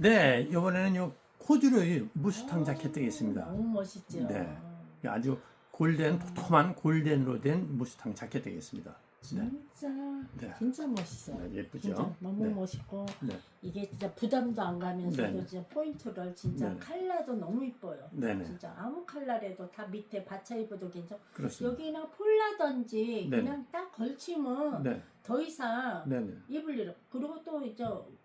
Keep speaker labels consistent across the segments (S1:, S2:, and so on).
S1: 네, 이번에는 요 코듀로이 무스탕 자켓 되겠습니다.
S2: 너무 멋있죠.
S1: 네. 아주 골덴, 도톰한 골덴으로 된 무스탕 자켓 되겠습니다. 네.
S2: 진짜
S1: 네.
S2: 진짜 멋있어요.
S1: 네, 예쁘죠?
S2: 진짜 너무
S1: 네.
S2: 멋있고
S1: 네.
S2: 이게 진짜 부담도 안 가면서도
S1: 네.
S2: 진짜 포인트를 진짜
S1: 네.
S2: 컬러도 너무 이뻐요.
S1: 네네.
S2: 진짜 아무 컬러라도 다 밑에 받쳐 입어도 괜찮고
S1: 그렇습니다.
S2: 여기나 폴라든지
S1: 네.
S2: 그냥 딱 걸치면
S1: 네.
S2: 더 이상
S1: 네네.
S2: 입을 일 그리고 또 이제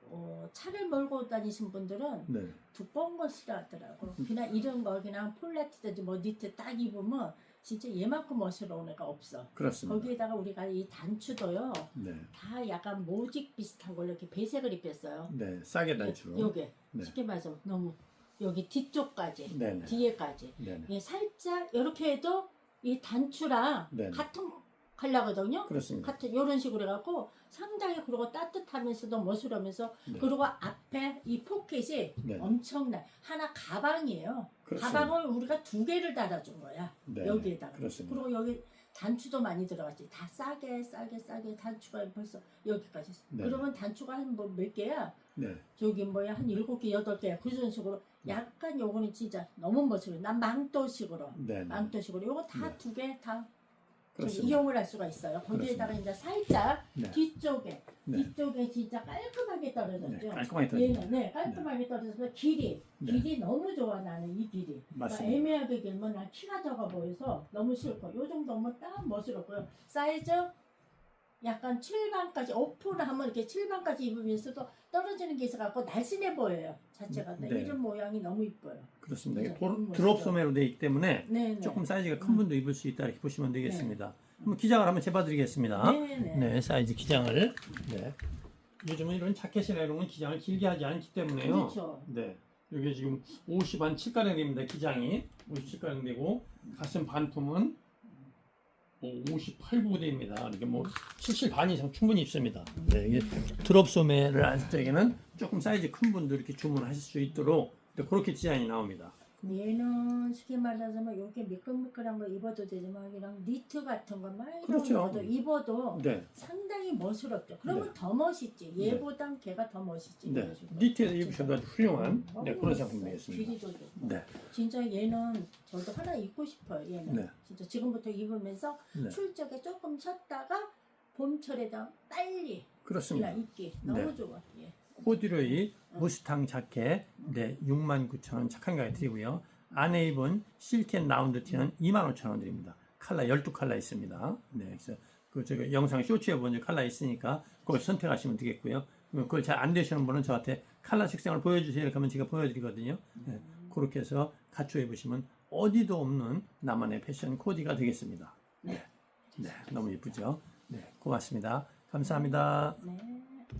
S2: 어, 차를 몰고 다니신 분들은
S1: 네.
S2: 두꺼운 거 싫어하더라고.
S1: 음.
S2: 그냥 이런 거 그냥 폴라티든지 뭐 니트 딱 입으면 진짜 얘만큼 멋스러운 애가 없어.
S1: 그렇습니다.
S2: 거기에다가 우리가 이 단추도요.
S1: 네.
S2: 다 약간 모직 비슷한 걸로 이렇게 배색을 입혔어요.
S1: 네. 싸게 단추로.
S2: 요게
S1: 네.
S2: 쉽게 말해서 너무 여기 뒤쪽까지
S1: 네네.
S2: 뒤에까지
S1: 네네.
S2: 이게 살짝 이렇게 해도 이 단추랑
S1: 네네.
S2: 같은 컬러거든요.
S1: 그렇습니다.
S2: 같은 이런 식으로 해갖고 상당히 그리고 따뜻하면서도 멋스러면서
S1: 네.
S2: 그리고 앞에 이 포켓이
S1: 네.
S2: 엄청나 하나 가방이에요.
S1: 그렇습니다.
S2: 가방을 우리가 두 개를 달아준 거야
S1: 네.
S2: 여기에다가.
S1: 그렇습니다.
S2: 그리고 여기 단추도 많이 들어갔지. 다 싸게 싸게 싸게 단추가 벌써 여기까지.
S1: 네.
S2: 그러면 단추가 한 뭐 몇 개야?
S1: 네.
S2: 저기 뭐야 한 일곱 개 여덟 개야. 그런 식으로 약간 요거는 진짜 너무 멋스러워. 난 망토식으로
S1: 네.
S2: 망토식으로 요거 다
S1: 네.
S2: 두개다
S1: 그렇습니다.
S2: 이용을 할 수가 있어요. 거기에다가 이제 살짝
S1: 네.
S2: 뒤쪽에
S1: 네.
S2: 뒤쪽에 진짜 깔끔하게 떨어졌죠.
S1: 네. 깔끔하게 떨어집니다.
S2: 얘는 네 깔끔하게 떨어져서 길이
S1: 네.
S2: 길이 너무 좋아 나는 이 길이. 그러니까
S1: 맞습니다.
S2: 애매하게 길면 난 키가 작아 보여서 너무 싫고 요 정도면 딱 멋스럽고요. 사이즈 약간 7반까지 오픈을 하면 이렇게 7반까지 입으면서도 떨어지는 게 있어갖고 날씬해 보여요 자체가.
S1: 네.
S2: 이런 모양이 너무 이뻐요.
S1: 그렇습니다. 이게
S2: 네.
S1: 도로-
S2: 너무
S1: 드롭. 소매로 되어 있기 때문에
S2: 네네.
S1: 조금 사이즈가 큰
S2: 음.
S1: 분도 입을 수 있다 이렇게 보시면 되겠습니다. 한번 기장을 한번 재봐드리겠습니다.
S2: 네네.
S1: 네, 사이즈 기장을. 네. 요즘은 이런 자켓이나 이런 건 기장을 길게 하지 않기 때문에요.
S2: 그렇죠.
S1: 네. 이게 지금 50한 7가량 됩니다. 기장이 57가량 되고 가슴 반품은 뭐 58부 됩니다. 이렇게 뭐70 반 이상 충분히 입습니다. 네, 이게 드롭 소매를 할 때에는 조금 사이즈 큰 분도 이렇게 주문하실 수 있도록 네, 그렇게 디자인이 나옵니다.
S2: 얘는 쉽게 말하자면 이렇게 미끌미끌한 거 입어도 되지만 그냥 니트 같은 거 많이
S1: 그렇죠.
S2: 입어도, 입어도
S1: 네.
S2: 상당히 멋스럽죠. 그러면
S1: 네.
S2: 더 멋있지. 얘보단 걔가 더 멋있지.
S1: 네.
S2: 이런.
S1: 니트에서 입으셔도 아주 훌륭한 네, 그런
S2: 멋있어요.
S1: 상품 되겠습니다.
S2: 길이도 좋고.
S1: 네.
S2: 진짜 얘는 저도 하나 입고 싶어요. 얘는
S1: 네.
S2: 진짜 지금부터 입으면서
S1: 네.
S2: 출적에 조금 쉬었다가 봄철에다 빨리
S1: 그렇습니다.
S2: 입기 너무
S1: 네.
S2: 좋아. 예.
S1: 코듀로이 무스탕 자켓 네, 69,000원 착한 가격 드리고요. 안에 입은 실켄 라운드 티는 25,000원 드립니다. 칼라 12칼라 있습니다. 네, 그래서 그 저기 영상 쇼츠에 보면 칼라 있으니까 그걸 선택하시면 되겠고요. 그걸 잘 안 되시는 분은 저한테 칼라 색상을 보여주세요. 그러면 제가 보여드리거든요. 네, 그렇게 해서 갖춰 입으시면 어디도 없는 나만의 패션 코디가 되겠습니다. 네, 네, 너무 예쁘죠? 네, 고맙습니다. 감사합니다.
S2: 네.